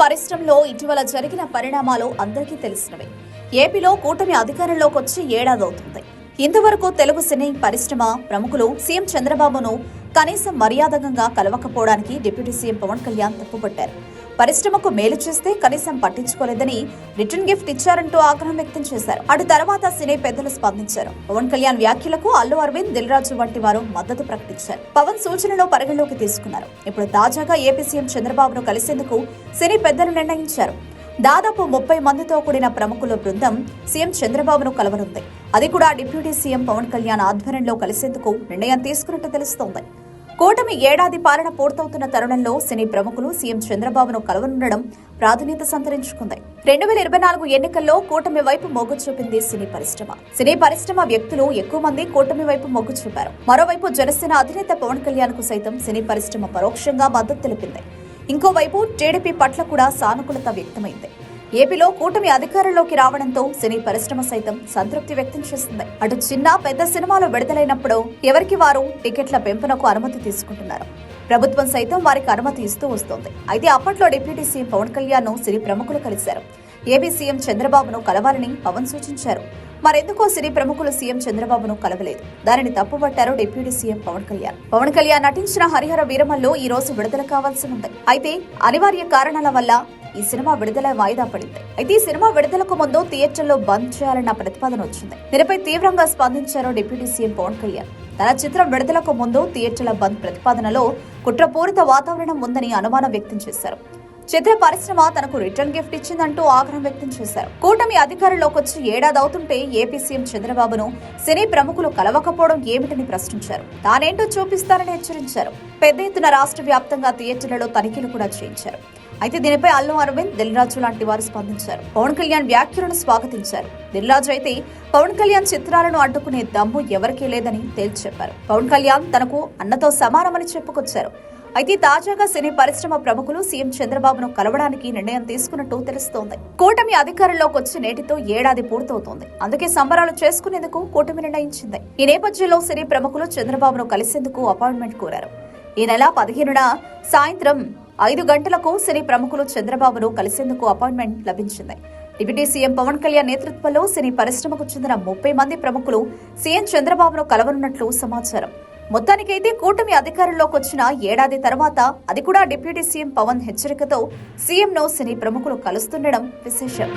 పరిశ్రమలో ఇటీవల జరిగిన పరిణామాలు అందరికీ తెలిసినవే. ఏపీలో కూటమి అధికారంలోకి వచ్చి ఏడాది అవుతుంది ఇంతవరకు తెలుగు సినీ పరిశ్రమ ప్రముఖులు సీఎం చంద్రబాబును కనీసం మర్యాదకంగా కలవకపోవడానికి డిప్యూటీ సీఎం పవన్ కళ్యాణ్ తప్పుపట్టారు. పరిశ్రమకు మేలు చేస్తే కనీసం పట్టించుకోలేదని రిటర్న్ గిఫ్ట్ ఇచ్చారంటూ ఆగ్రహం వ్యక్తం చేశారు. అటు తర్వాత సినీ పెద్దలు స్పందించారు. పవన్ కళ్యాణ్ వ్యాఖ్యలకు అల్లు అరవింద్ దిల్ రాజు వంటి వారు మద్దతు ప్రకటించారు. పవన్ సూచనలో పరిగణలోకి తీసుకున్నారు. ఇప్పుడు తాజాగా ఏపీ సీఎం చంద్రబాబును కలిసేందుకు సినీ పెద్దలు నిర్ణయించారు. దాదాపు ముప్పై మందితో కూడిన ప్రముఖుల బృందం సీఎం చంద్రబాబును కలవనుంది. అది కూడా డిప్యూటీ సీఎం పవన్ కళ్యాణ్ ఆధ్వర్యంలో కలిసేందుకు నిర్ణయం తీసుకున్నట్టు తెలుస్తోంది. కూటమి ఏడాది పాలన పూర్తవుతున్న తరుణంలో సినీ ప్రముఖులు సీఎం చంద్రబాబును కలవనుండడం ప్రాధాన్యత సంతరించుకుంది. రెండు వేల ఇరవై నాలుగు ఎన్నికల్లో కూటమి వైపు మొగ్గు చూపింది సినీ పరిశ్రమ. సినీ పరిశ్రమ వ్యక్తులు ఎక్కువ మంది కూటమి వైపు మొగ్గు చూపారు. మరోవైపు జనసేన అధినేత పవన్ కళ్యాణ్కు సైతం సినీ పరిశ్రమ పరోక్షంగా మద్దతు తెలిపింది. ఇంకోవైపు టీడీపీ పట్ల కూడా సానుకూలత వ్యక్తమైంది. ఏపీలో కూటమి అధికారంలోకి రావడంతో సినీ పరిశ్రమ సైతం సంతృప్తి వ్యక్తం చేస్తుంది. అటు చిన్న పెద్ద సినిమాలు విడుదలైనప్పుడు ఎవరికి వారు టికెట్ల పెంపునకు అనుమతి తీసుకుంటున్నారు? ప్రభుత్వం సైతం వారికి అనుమతి ఇస్తూ వస్తోంది. అయితే అప్పట్లో డిప్యూటీ సీఎం పవన్ కళ్యాణ్ను సినీ ప్రముఖులు కలిశారు. ఏపీ సీఎం చంద్రబాబును కలవాలని పవన్ సూచించారు. మరెందుకో సినీ ప్రముఖులు సీఎం చంద్రబాబును కలవలేదు. దానిని తప్పుపట్టారు డిప్యూటీ సీఎం పవన్ కళ్యాణ్. పవన్ కళ్యాణ్ నటించిన హరిహర వీరమల్లో ఈ రోజు విడుదల కావాల్సి ఉంది. అయితే అనివార్య కారణాల వల్ల ఈ సినిమా విడుదల వాయిదా పడింది. అయితే ఈ సినిమా విడుదలకు ముందు థియేటర్లో బంద్ చేయాలన్న ప్రతిపాదన వచ్చింది. దీనిపై తీవ్రంగా స్పందించారు డిప్యూటీ సీఎం పవన్ కళ్యాణ్. తన చిత్రం విడుదలకు ముందు థియేటర్ల బంద్ ప్రతిపాదనలో కుట్రపూరిత వాతావరణం ఉందని అనుమానం వ్యక్తం చేశారు. చిత్ర పరిశ్రమ తనకు రిటర్న్ గిఫ్ట్ ఇచ్చిందంటూ ఆగ్రహం వ్యక్తం చేశారు. కూటమి అధికారంలోకి వచ్చి ఏడాది అవుతుంటే ఏపీ సీఎం చంద్రబాబును సినీ ప్రముఖులు కలవకపోవడం ఏమిటని ప్రశ్నించారు. తానేంటో చూపిస్తారని హెచ్చరించారు. పెద్ద ఎత్తున రాష్ట్ర వ్యాప్తంగా థియేటర్లలో తనిఖీలు కూడా చేయించారు. అయితే దీనిపై అల్లు అరవింద్ దిల్రాజు లాంటి వారు స్పందించారు. పవన్ కళ్యాణ్ వ్యాఖ్యలను స్వాగతించారు. దిల్రాజు అయితే పవన్ కళ్యాణ్ చిత్రాలను అడ్డుకునే దమ్ము ఎవరికీ లేదని తేల్చి చెప్పారు. పవన్ కళ్యాణ్ తనకు అన్నతో సమానమని చెప్పుకొచ్చారు. అయితే తాజాగా సినీ పరిశ్రమ ప్రముఖులు సీఎం చంద్రబాబును కలవడానికి నిర్ణయం తీసుకున్నట్టు తెలుస్తోంది. కూటమి అధికారంలోకి వచ్చి నేటితో ఏడాది పూర్తవుతోంది. అందుకే సంబరాలు చేసుకునేందుకు కూటమి నిర్ణయించింది. ఈ నేపథ్యంలో సినీ ప్రముఖులు చంద్రబాబును కలిసేందుకు అపాయింట్మెంట్ కోరారు. ఈ నెల పదిహేనున సాయంత్రం ఐదు గంటలకు సినీ ప్రముఖులు చంద్రబాబును కలిసేందుకు అపాయింట్మెంట్ లభించింది. డిప్యూటీ సీఎం పవన్ కళ్యాణ్ నేతృత్వంలో సినీ పరిశ్రమకు చెందిన ముప్పై మంది ప్రముఖులు సీఎం చంద్రబాబును కలవనున్నట్లు సమాచారం. మొత్తానికైతే కూటమి అధికారంలోకి వచ్చిన ఏడాది తర్వాత అది కూడా డిప్యూటీ సీఎం పవన్ హెచ్చరికతో సీఎంను సినీ ప్రముఖులు కలుస్తుండడం విశేషం.